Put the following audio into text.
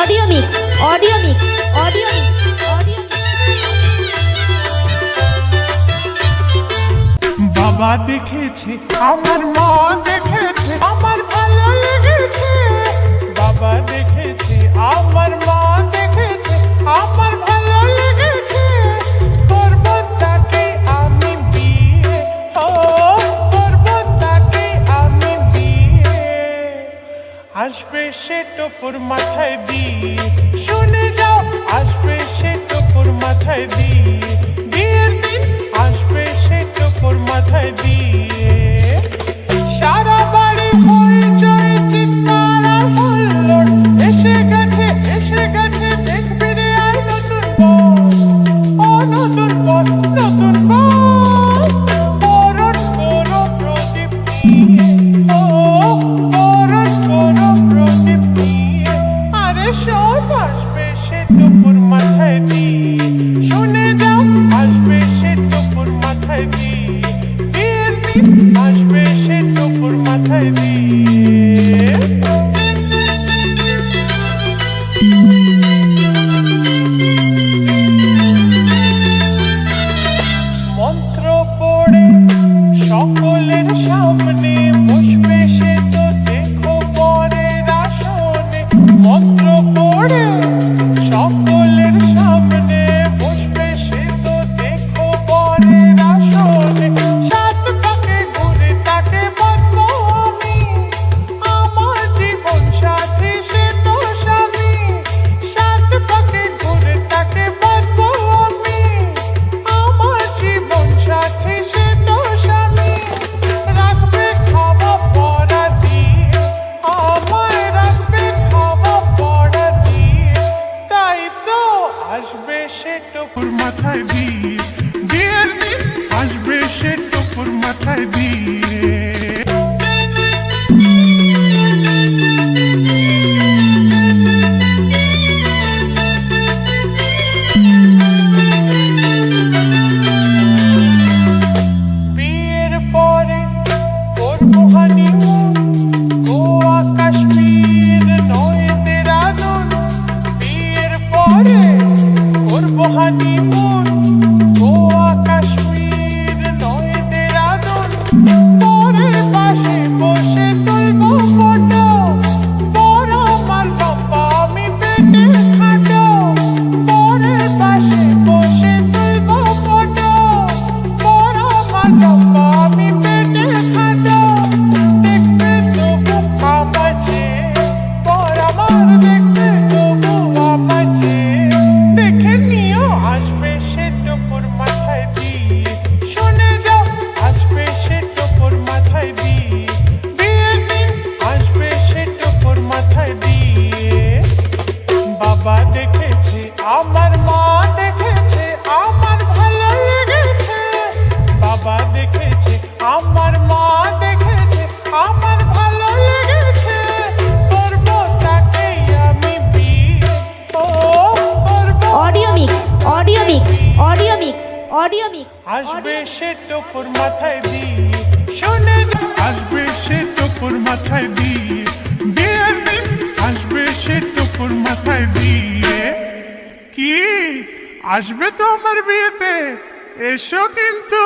Audio mix audio mix audio mix বাবা দেখেছে, আমার মা দেখেছে, আমার ভালো লেগেছে। বাবা দেখেছে, আমার আসবে সে টোপর মাথায় দিয়ে। শুনে যাও আসবে Aê! Thank you. দেখেছি আমার মা দেখেছে আমার ভালো লেগেছে। বাবা দেখেছে আমার মা দেখেছে আমার ভালো লেগেছে। করব তাকে আমি বিয়ে ও করব audio mix audio mix audio mix audio mix আসবে সে টুকুর মাথায় দিয়ে শুনে আসবে সে টুকুর মাথায় আসবে তো আমার বিয়েতে এসো কিন্তু।